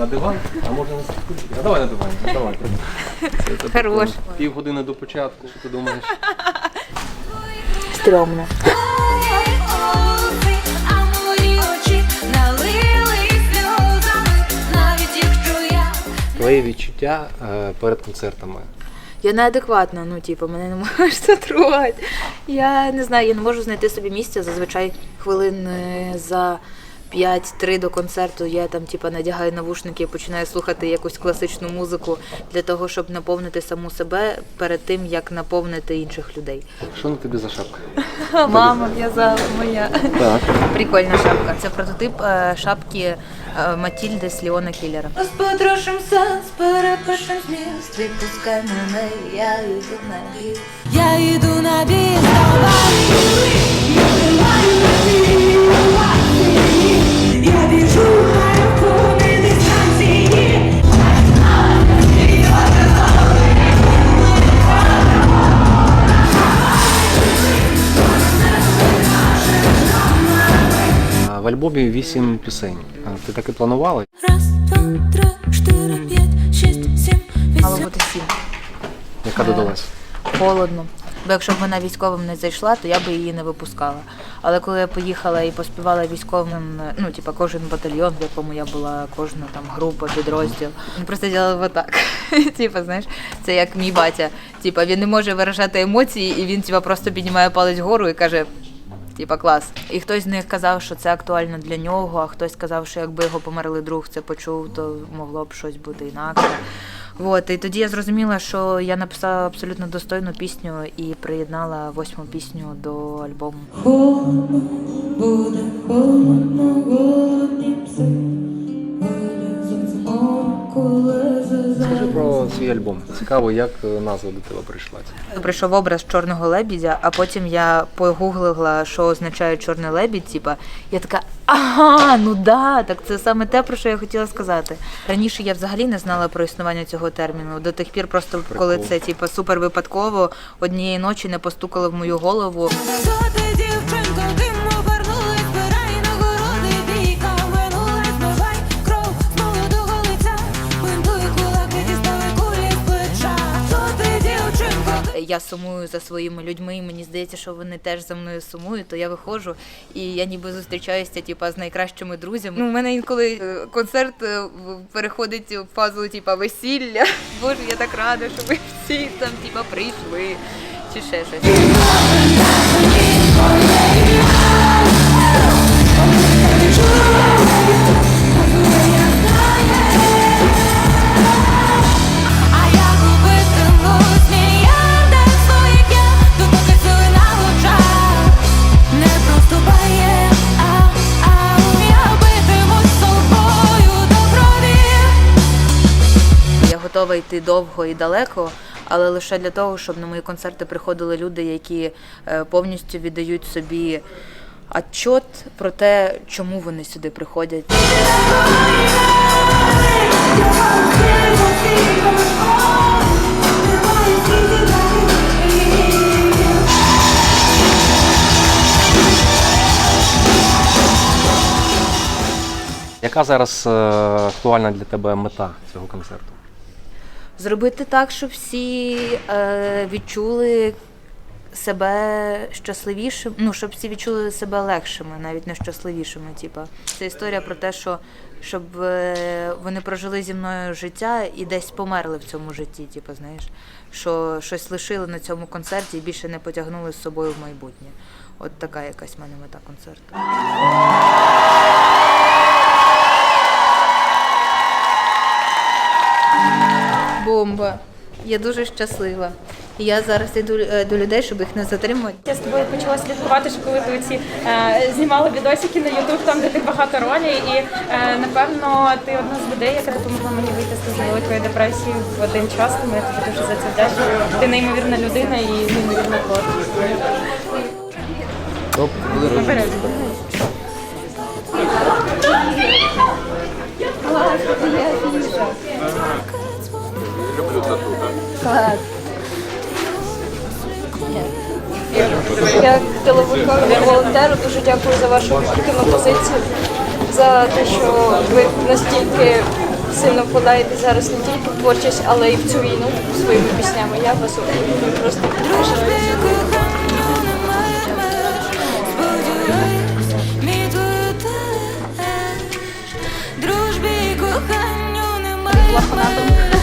На диван, а може на стільки? А давай на диван, давай. Це, це Хорош. прикольно. Півгодини до початку, що ти думаєш? Стрьомно. Твої відчуття е, перед концертами. Я неадекватна, ну типу, мене не можна трогати. Я не знаю, я не можу знайти собі місця. Зазвичай хвилин е, за 5-3 до концерту я там типу, надягаю навушники і починаю слухати якусь класичну музику для того, щоб наповнити саму себе перед тим, як наповнити інших людей. Що на тобі за шапка? Мама в'язала моя. Так. Прикольна шапка. Це прототип е, шапки е, Матільди з Леона Кіллера. Розпотрошим сенс, перепишем зміст, відпускай мене, я йду на бій. Я йду на бій з альбомі вісім пісень. Ти так і планувала? Раз, два, три, чотири, п'ять, шість, сім, Мало бути сім. Яка додалась? холодно. Бо якщо б вона військовим не зайшла, то я би її не випускала. Але коли я поїхала і поспівала військовим, ну типа кожен батальйон, в якому я була, кожна там група, підрозділ, він просто ділав отак. Типа, знаєш, це як мій батя. Типа він не може виражати емоції, і він типа просто піднімає палець вгору і каже. Типа клас. І хтось з них казав, що це актуально для нього, а хтось сказав, що якби його померли друг це почув, то могло б щось бути інакше. От, і тоді я зрозуміла, що я написала абсолютно достойну пісню і приєднала восьму пісню до альбому. Холодно, буде холодно, голодні пси. Свій альбом. Цікаво, як е, назва до тебе прийшла. Прийшов образ чорного лебідя, а потім я погуглила, що означає чорний лебідь. Типа, я така, ага, ну да, так це саме те, про що я хотіла сказати. Раніше я взагалі не знала про існування цього терміну. До тих пір, просто коли це типа супер випадково однієї ночі не постукало в мою голову. Я сумую за своїми людьми, і мені здається, що вони теж за мною сумують, то я виходжу і я ніби зустрічаюся типа, з найкращими друзями. Ну, у мене інколи е, концерт е, переходить в фазу типа, весілля. Боже, я так рада, що ви всі там типа, прийшли. Чи ще щось. Готова йти довго і далеко, але лише для того, щоб на мої концерти приходили люди, які е, повністю віддають собі отчот про те, чому вони сюди приходять. Яка зараз е, актуальна для тебе мета цього концерту? Зробити так, щоб всі е, відчули себе щасливішими, ну, щоб всі відчули себе легшими, навіть не щасливішими. Типа. Це історія про те, що щоб е, вони прожили зі мною життя і десь померли в цьому житті, типу, знаєш, що щось лишили на цьому концерті і більше не потягнули з собою в майбутнє. От така якась в мене мета концерту. Бомба. Я дуже щаслива. І Я зараз йду е, до людей, щоб їх не затримувати. Я з тобою почала слідкувати, що коли ти оці е, знімала відосики на Ютуб, там де ти багато ролей, і е, напевно ти одна з людей, яка допомогла мені вийти з дуже великої депресії в один час. Тому я тобі дуже за це вдячна. Ти неймовірна людина і неймовірна. Топ. Наперед. Як телевиконавча волонтеру дуже дякую за вашу активну позицію, за те, що ви настільки сильно вкладаєте зараз не тільки в творчість, але й в цю війну своїми піснями. Я вас просто теж Дружбі коханню немає